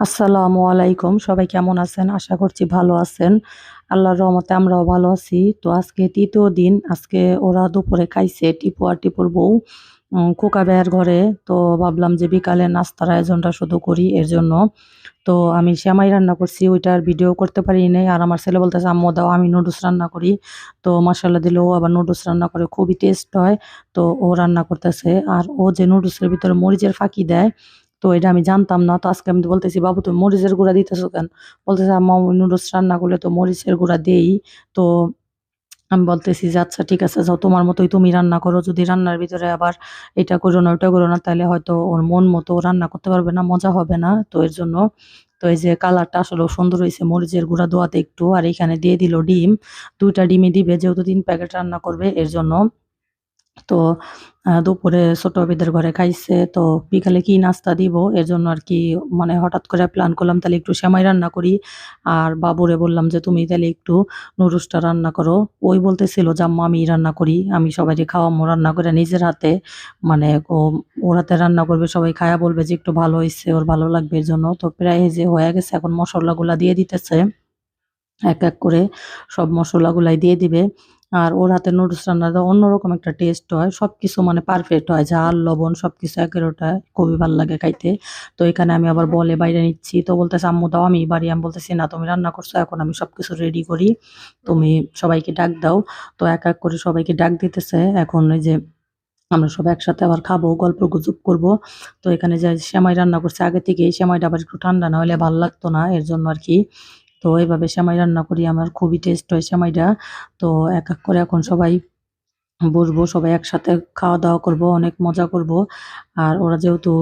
আসসালামু আলাইকুম। সবাই কেমন আছেন? আশা করছি ভালো আছেন। আল্লাহর রহমতে আমরাও ভালো আছি। তো আজকে তৃতীয় দিন, আজকে ওরা দুপুরে খাইছে টিপু আর টিপুর বউ খোকা ভাইয়ের ঘরে। তো ভাবলাম যে বিকালে নাস্তার আয়োজনটা শুধু করি এর জন্য। তো আমি শ্যামাই রান্না করছি ওইটার ভিডিও করতে পারি নাই। আর আমার ছেলে বলতেছে, আম্মু, দাও, আমি নুডলস রান্না করি। তো মশলা দিলে ও আবার নুডলস রান্না করে খুবই টেস্ট হয়। তো ও রান্না করতেছে। আর ও যে নুডলসের ভিতরে মরিচের ফাঁকি দেয় তো এটা আমি জানতাম না। তো আজকে আমি বলতেছি, বাবু, তুমি মরিচের গুঁড়া দিতেছো কেন? বলতেছে, আম্মা নুডলস রান্না করলে তো মরিচের গুঁড়া দেই। তো আমি বলতেছি যে আচ্ছা ঠিক আছে, যাও, তোমার মতোই তুমি রান্না করো। যদি রান্নার ভিতরে আবার এটা করো না ওটা করো না, তাহলে হয়তো ওর মন মতো রান্না করতে পারবে না, মজা হবে না। তো এর জন্য, তো এই যে কালারটা আসলে সুন্দর হয়েছে, মরিচের গুঁড়া দোয়াতে একটু, আর এখানে দিয়ে দিল ডিম। দুইটা ডিমই দিবে, যেহেতু তিন প্যাকেট রান্না করবে, এর জন্য তো দুপুরে ছোট বেদের ঘরে খাইছে, তো বিকালে কি নাস্তা দিব? এর জন্য আর কি মানে হঠাৎ করে প্ল্যান করলাম তাহলে একটু সেমাই রান্না করি। আর বাবুরে বললাম যে, তুমি তাহলে একটু নুডলসটা রান্না করো। ওই বলতেছিল যে, আম্মা আমি রান্না করি। আমি সবাইকে খাওয়ামো রান্না করে নিজের হাতে। মানে ও, ওর হাতে রান্না করবে, সবাই খায়া বলবে যে, একটু ভালো হয়েছে ওর ভালো লাগবে এর জন্য। তো প্রায় যে হয়ে গেছে, এখন মশলাগুলা দিয়ে দিতেছে। এক এক করে সব মশলাগুলাই দিয়ে দিবে। আর ওর হাতে নুডলস রান্নাটা অন্যরকম একটা টেস্ট হয়। সব কিছু মানে পারফেক্ট হয়। ঝাল, লবণ সব কিছু একেরোটা খুবই ভালো লাগে খাইতে। তো এখানে আমি আবার বলে বাইরে নিচ্ছি। তো বলতেছে, আম্মু, দাও, আমি বাড়ি। আমি বলতেছি, না, তুমি রান্না করছ, এখন আমি সব কিছু রেডি করি। তুমি সবাইকে ডাক দাও। তো এক এক করে সবাইকে ডাক দিতেছে। এখন এই যে আমরা সব একসাথে আবার খাব, গল্প গুজব করব। তো এখানে যে সেমাই রান্না করছে, আগে থেকেই সেমাইটা আবার একটু ঠান্ডা না হলে ভালো লাগতো না। এর জন্য আর কি তো এইভাবে সেমাই রান্না করি, আমার খুবই টেস্ট হয় সেমাইটা। তো এক এক করে এখন সবাই বসবো, সবাই একসাথে খাওয়া দাওয়া করব, অনেক মজা করব। আর ওরা যেহেতু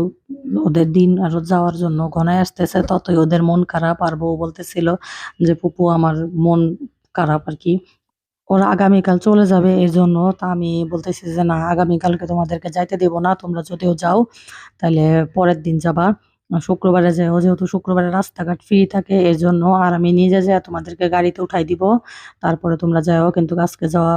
ওদের দিন আরও যাওয়ার জন্য ঘনায় আসতেছে, ততই ওদের মন খারাপ। আর বউ বলতেছিল যে পুপু আমার মন খারাপ আর কি। ওরা আগামীকাল চলে যাবে এর জন্য তা আমি বলতেছি যে, না, আগামীকালকে তোমাদেরকে যাইতে দেবো না, তোমরা যদিও যাও তাহলে পরের দিন যাবা। শুক্রবারে যাও যেহেতু শুক্রবারে রাস্তাঘাট ফ্রি থাকে, এর জন্য আর আমি নিজে যাই তোমাদেরকে গাড়িতে উঠাই দিব। তারপরে তোমরা যাও কিন্তু আজকে যাওয়া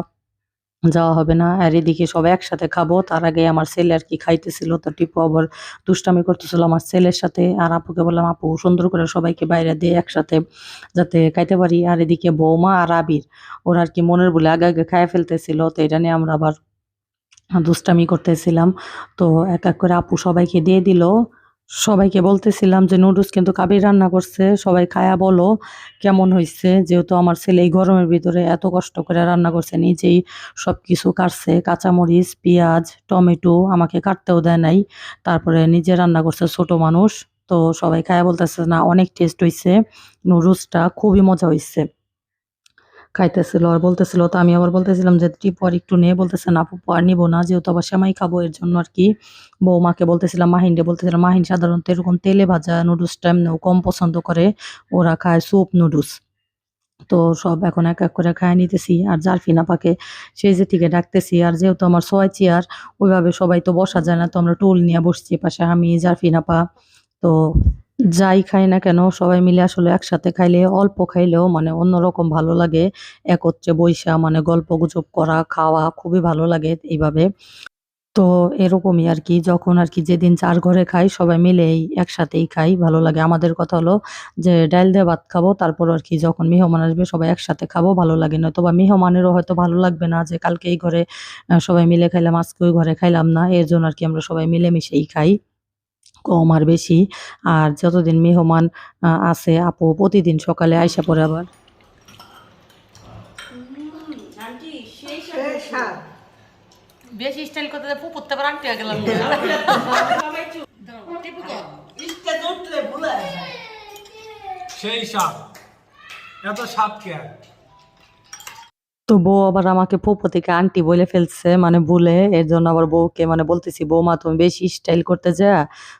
যাওয়া হবে না। আর এদিকে সবাই একসাথে খাব। তার আগে আমার ছেলে আর কি খাইতেছিল, তো টিপু আবার দুষ্টামি করতেছিল আমার ছেলের সাথে। আর আপুকে বললাম, আপু, সুন্দর করে সবাইকে বাইরে দিয়ে একসাথে যাতে খাইতে পারি। আর এদিকে বৌমা আর আবির, ওরা আর কি মনের বলে আগে আগে খাইয়ে ফেলতেছিল, তো এটা নিয়ে আমরা আবার দুষ্টামি করতেছিলাম। তো এক এক করে আপু সবাইকে দিয়ে দিল। সবাইকে বলতেছিলাম যে নুডলস কিন্তু কাবির রান্না করছে, সবাই খায়া বলো কেমন হয়েছে যেহেতু আমার ছেলে এই গরমের ভিতরে এত কষ্ট করে রান্না করছে, নিজেই সব কিছু কাটছে, কাঁচামরিচ, পেঁয়াজ, টমেটো আমাকে কাটতেও দেয় নাই, তারপরে নিজে রান্না করছে ছোট মানুষ, তো সবাই খায়া বলতেছে, না, অনেক টেস্ট হয়েছে নুডলসটা খুবই মজা হয়েছে খাইতেছিল আর বলতেছিল, তো আমি আবার বলতেছিলাম যে তুই পর একটু নিয়ে বলতেছে, না আপু, আর নিবো না। যেহেতু আবার সেমাই খাব, এর জন্য আর কি। বৌমাকে বলতেছিলাম মাহিনকে বলতেছিলাম, মাহিন সাধারণত এরকম তেলে ভাজা নুডলসটা এমনিও কম পছন্দ করে। ওরা খায় স্যুপ নুডলস। তো সব এখন এক এক করে খায় নিতেছি। আর জারফিন আপাকে সেই যে থেকে ডাকতেছি, আর যেহেতু আমার ছয় চেয়ার, ওইভাবে সবাই তো বসা যায় না, তো আমরা টুল নিয়ে বসছি পাশে আমি, জারফিন আপা। তো যাই খাই না কেন, সবাই মিলে আসলে একসাথে খাইলে, অল্প খাইলেও মানে অন্যরকম ভালো লাগে। একত্রে বইসা মানে গল্প গুজব করা, খাওয়া খুবই ভালো লাগে এইভাবে। তো এরকমই আর কি, যখন আর কি যেদিন চার ঘরে খাই, সবাই মিলেই একসাথেই খাই, ভালো লাগে। আমাদের কথা হলো যে ডাইল দিয়ে ভাত খাব, তারপর আর কি যখন মেহমান আসবে, সবাই একসাথে খাব, ভালো লাগে নয়তো বা মেহমানেরও হয়তো ভালো লাগবে না যে কালকে এই ঘরে সবাই মিলে খাইলাম, আজকে ওই ঘরে খাইলাম না, এর জন্য আর কি আমরা সবাই মিলেমিশেই খাই। কম আর বেশি। আর যতদিন মেহমান আছে আপু প্রতিদিন সকালে আইসা পরে আবার। বেশি স্টাইল করতে পারে গেলাম। সেই সাপ। এত সাপ কে? তো বউ আবার আমাকে ফুপো থেকে আন্টি বলে ফেলছে মানে ভুলে এর জন্য আবার বউকে মানে বলতেছি, বৌমা, তুমি বেশি স্টাইল করতে যা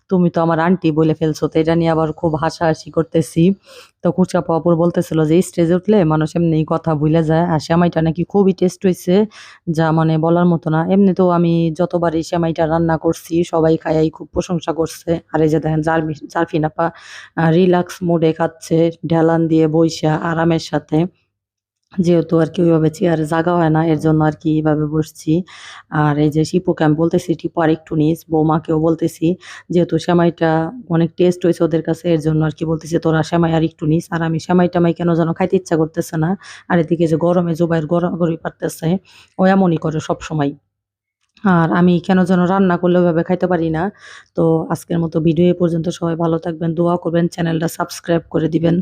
তুমি তো আমার আন্টি বলে ফেলছো, তো এটা নিয়ে আবার খুব হাসাহাসি করতেছি। তো কুচকা পাপুর বলতেছিল যে, স্টেজে উঠলে মানুষ এমনি কথা ভুলে যায়, আর সেমাইটা নাকি খুবই টেস্ট হয়েছে যা মানে বলার মতো না। এমনি তো আমি যতবারই এই সেমাইটা রান্না করছি, সবাই খাইয়াই খুব প্রশংসা করছে। আর এই যে দেখেন, জারমি, জারফিন আপা রিল্যাক্স মোডে খাচ্ছে, ঢেলান দিয়ে বইসা আরামের সাথে। যেহেতু আর কি ওইভাবে চেয়ারে জাগা হয় না, এর জন্য আর কি এইভাবে বসছি। আর এই যে শিপুকে আমি বলতেছি টিপু আর একটু নিস বৌমাকেও বলতেছি, যেহেতু সেমাইটা অনেক টেস্ট হয়েছে ওদের কাছে, এর জন্য আর কি বলতেছি, তোরা সেমাই আর একটু নিস আর আমি সেমাই টামাই কেন যেন খাইতে ইচ্ছা করতেছে না? আর এদিকে যে গরমে জোবাইয়ের গড়াগড়ি পারতেছে, ও এমনই করে সব সময় আর আমি কেন যেন রান্না করলে ওইভাবে খাইতে পারি না। তো আজকের মতো ভিডিও এ পর্যন্ত সবাই ভালো থাকবেন, দোয়া করবেন, চ্যানেলটা সাবস্ক্রাইব করে দিবেন।